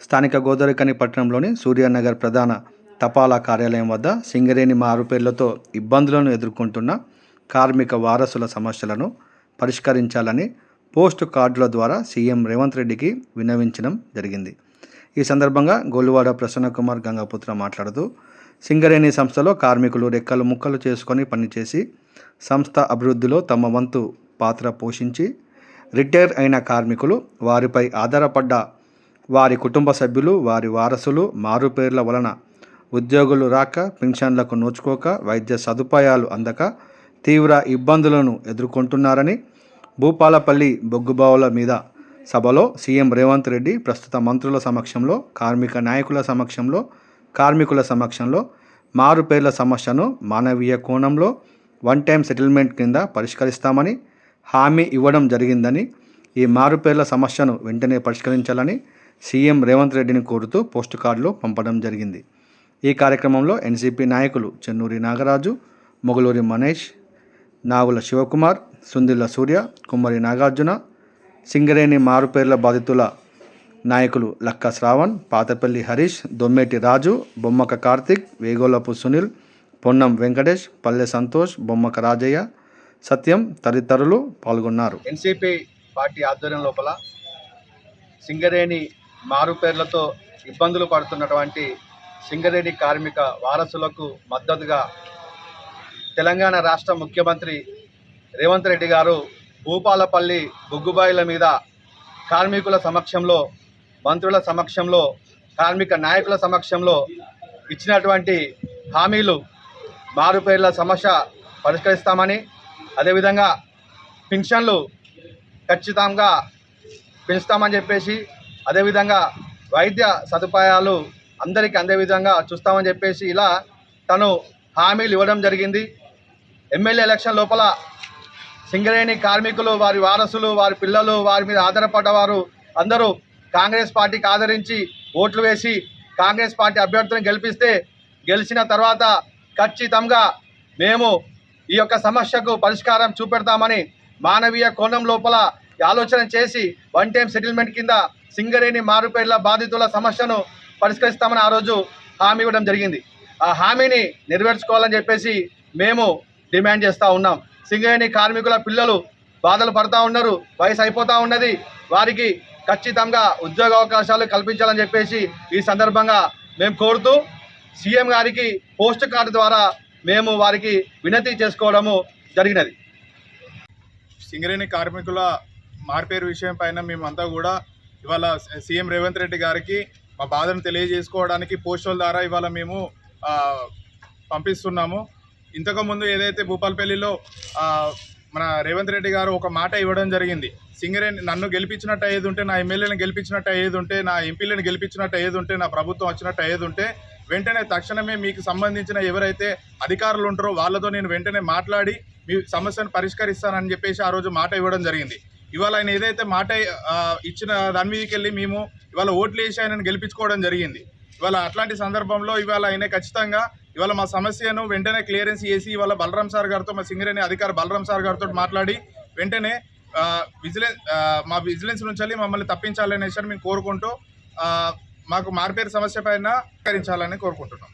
స్థానిక గోదావరికని పట్టణంలోని సూర్యానగర్ ప్రధాన తపాలా కార్యాలయం వద్ద సింగరేణి మారు పేర్లతో ఇబ్బందులను ఎదుర్కొంటున్న కార్మిక వారసుల సమస్యలను పరిష్కరించాలని పోస్ట్ కార్డుల ద్వారా సీఎం రేవంత్ రెడ్డికి విన్నవించడం జరిగింది. ఈ సందర్భంగా గోలువాడ ప్రసన్నకుమార్ గంగాపుత్ర మాట్లాడుతూ సింగరేణి సంస్థలో కార్మికులు రెక్కలు ముక్కలు చేసుకొని పనిచేసి సంస్థ అభివృద్ధిలో తమ వంతు పాత్ర పోషించి రిటైర్ అయిన కార్మికులు వారిపై ఆధారపడ్డ వారి కుటుంబ సభ్యులు వారి వారసులు మారుపేర్ల వలన ఉద్యోగులు రాక పెన్షన్లకు నోచుకోక వైద్య సదుపాయాలు అందక తీవ్ర ఇబ్బందులను ఎదుర్కొంటున్నారని భూపాలపల్లి బొగ్గుబావుల మీద సభలో సీఎం రేవంత్ రెడ్డి ప్రస్తుత మంత్రుల సమక్షంలో కార్మిక నాయకుల సమక్షంలో కార్మికుల సమక్షంలో మారుపేర్ల సమస్యను మానవీయ కోణంలో వన్ టైం సెటిల్మెంట్ కింద పరిష్కరిస్తామని హామీ ఇవ్వడం జరిగిందని ఈ మారుపేర్ల సమస్యను వెంటనే పరిష్కరించాలని సీఎం రేవంత్ రెడ్డిని కోరుతూ పోస్ట్ కార్డులు పంపడం జరిగింది. ఈ కార్యక్రమంలో ఎన్సీపీ నాయకులు చెన్నూరి నాగరాజు మొగలూరి మనీష్ నాగుల శివకుమార్ సుందిల్ల సూర్య కుమ్మరి నాగార్జున సింగరేణి మారుపేర్ల బాధితుల నాయకులు లక్క శ్రావణ్ పాతపల్లి హరీష్ దొమ్మేటి రాజు బొమ్మక కార్తిక్ వేగోలపు సునీల్ పొన్నం వెంకటేష్ పల్లె సంతోష్ బొమ్మక రాజయ్య సత్యం తదితరులు పాల్గొన్నారు. ఎన్సీపీ పార్టీ ఆధ్వర్యం లోపల సింగరేణి మారు పేర్లతో ఇబ్బందులు పడుతున్నటువంటి సింగరేణి కార్మిక వారసులకు మద్దతుగా తెలంగాణ రాష్ట్ర ముఖ్యమంత్రి రేవంత్ రెడ్డి గారు భూపాలపల్లి బొగ్గుబాయిల మీద కార్మికుల సమక్షంలో మంత్రుల సమక్షంలో కార్మిక నాయకుల సమక్షంలో ఇచ్చినటువంటి హామీలు మారుపేర్ల సమస్య పరిష్కరిస్తామని అదేవిధంగా పెన్షన్లు ఖచ్చితంగా పెంచుతామని చెప్పేసి అదేవిధంగా వైద్య సదుపాయాలు అందరికీ అందే విధంగా చూస్తామని చెప్పేసి ఇలా తను హామీలు ఇవ్వడం జరిగింది. ఎమ్మెల్యే ఎలక్షన్ లోపల సింగరేణి కార్మికులు వారి వారసులు వారి పిల్లలు వారి మీద ఆధారపడ్డవారు అందరూ కాంగ్రెస్ పార్టీకి ఆదరించి ఓట్లు వేసి కాంగ్రెస్ పార్టీ అభ్యర్థులను గెలిపిస్తే గెలిచిన తర్వాత ఖచ్చితంగా మేము ఈ యొక్క సమస్యకు పరిష్కారం చూపెడతామని మానవీయ కోణం లోపల ఆలోచన చేసి వన్ టైం సెటిల్మెంట్ కింద సింగరేణి మారుపేర్ల బాధితుల సమస్యను పరిష్కరిస్తామని ఆ రోజు హామీ ఇవ్వడం జరిగింది. ఆ హామీని నెరవేర్చుకోవాలని చెప్పేసి మేము డిమాండ్ చేస్తూ ఉన్నాం. సింగరేణి కార్మికుల పిల్లలు బాధలు పడతా ఉన్నారు వయసు అయిపోతూ ఉన్నది. వారికి ఖచ్చితంగా ఉద్యోగ అవకాశాలు కల్పించాలని చెప్పేసి ఈ సందర్భంగా మేము కోరుతూ సీఎం గారికి పోస్ట్ కార్డు ద్వారా మేము వారికి వినతి చేసుకోవడము జరిగినది. సింగరేణి కార్మికుల మార్పేరు విషయం పైన మేమంతా కూడా ఇవాళ సీఎం రేవంత్ రెడ్డి గారికి మా బాధను తెలియజేసుకోవడానికి పోస్టుల ద్వారా ఇవాళ మేము పంపిస్తున్నాము. ఇంతకుముందు ఏదైతే భూపాలపల్లిలో మన రేవంత్ రెడ్డి గారు ఒక మాట ఇవ్వడం జరిగింది. సింగరేణి నన్ను గెలిపించినట్టు అయ్యేది ఉంటే నా ఎమ్మెల్యేని గెలిపించినట్టు అయ్యేది ఉంటే నా ఎంపీలను గెలిపించినట్టు అయ్యేది ఉంటే నా ప్రభుత్వం వచ్చినట్టు అయ్యేది ఉంటే వెంటనే తక్షణమే మీకు సంబంధించిన ఎవరైతే అధికారులు ఉంటారో వాళ్ళతో నేను వెంటనే మాట్లాడి మీ సమస్యను పరిష్కరిస్తానని చెప్పేసి ఆ రోజు మాట ఇవ్వడం జరిగింది. ఇవాళ ఆయన ఏదైతే మాట ఇచ్చిన దాని మీదకి వెళ్ళి మేము ఇవాళ ఓట్లు వేసి ఆయనను గెలిపించుకోవడం జరిగింది. ఇవాళ అట్లాంటి సందర్భంలో ఇవాళ ఆయన ఖచ్చితంగా ఇవాళ మా సమస్యను వెంటనే క్లియరెన్స్ చేసి ఇవాళ బలరాం సార్ గారితో మా సింగరేణి అధికారి బలరాం సార్ గారితో మాట్లాడి వెంటనే విజిలెన్స్ మా విజిలెన్స్ నుంచి వెళ్ళి మమ్మల్ని తప్పించాలనే విషయాన్ని మేము కోరుకుంటూ మాకు మార్పేరు సమస్య పైన పరిష్కరించాలని కోరుకుంటున్నాం.